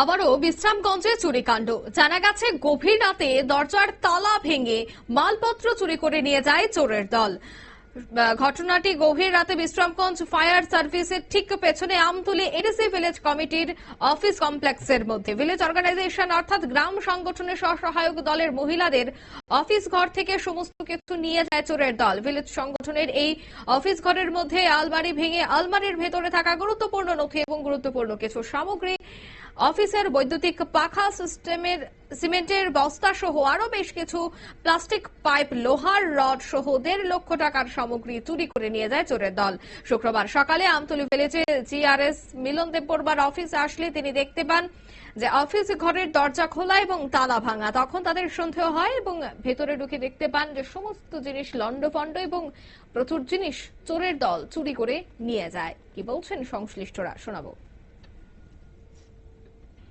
আবারও বিশ্রামগঞ্জে চুরিকাণ্ড। জানা গেছে, গভীর রাতে দরজার তালা ভেঙে মালপত্র চুরি করে নিয়ে যায় চোরের দল। ঘটনাটি গভীর রাতে বিশ্রামগঞ্জ ফায়ার সার্ভিসের ঠিক পেছনে আমতুলি এডিসি ভিলেজ কমিটির অফিস কমপ্লেক্সের মধ্যে। ভিলেজ অর্গানাইজেশন অর্থাৎ গ্রাম সংগঠনের স্বসহায়ক দলের মহিলাদের অফিস ঘর থেকে সমস্ত কিছু নিয়ে যায় চোরের দল। ভিলেজ সংগঠনের এই অফিস ঘরের মধ্যে আলমারি ভেঙে আলমারির ভেতরে থাকা গুরুত্বপূর্ণ নথি এবং গুরুত্বপূর্ণ কিছু সামগ্রী অফিসের বৈদ্যুতিক পাখা সিস্টেমের, সিমেন্টের বস্তা সহ আরও বেশ কিছু প্লাস্টিক পাইপ, লোহার রড সহ দেড় লক্ষ টাকার সামগ্রী চুরি করে নিয়ে যায় চোরের দল। শুক্রবার সকালে আমতলী ভিলেজে জিআরএস মিলন দেববর্মার অফিসে আসলে তিনি দেখতে পান যে অফিস ঘরের দরজা খোলা এবং তালা ভাঙা। তখন তাদের সন্দেহ হয় এবং ভেতরে ঢুকে দেখতে পান যে সমস্ত জিনিস লন্ডভন্ড এবং প্রচুর জিনিস চোরের দল চুরি করে নিয়ে যায়। কি বলছেন সংশ্লিষ্টরা? শোনাবো।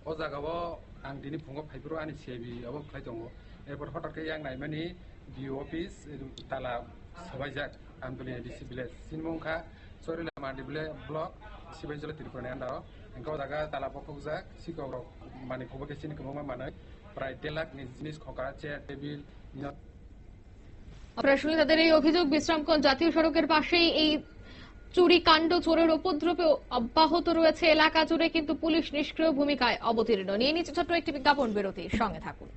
O jagawo ang dini phungo phaibro ani sebi abo khlai tongo erpor hotake yang naimani DO office tala sabaijak amtoli DC village sinmongkha sorila mandi bile block sibaijala tiripone andao engko daga tala pokokjak sikoro mani khobo ke sini kemongma manai প্রায় দেড় লাখ জিনিস খোকা chair table আপনারা শুনলেন তাদের এই অভিযোগ বিশ্রামগঞ্জ জাতীয় সড়কের পাশেই এই চুরি কাণ্ড চোরের উপদ্রবে অব্যাহত রয়েছে এলাকা জুড়ে, কিন্তু পুলিশ নিষ্ক্রিয় ভূমিকায় অবতীর্ণ। নিয়ে নিচ্ছে ছোট্ট একটি বিজ্ঞাপন বিরতির সঙ্গে থাকুন।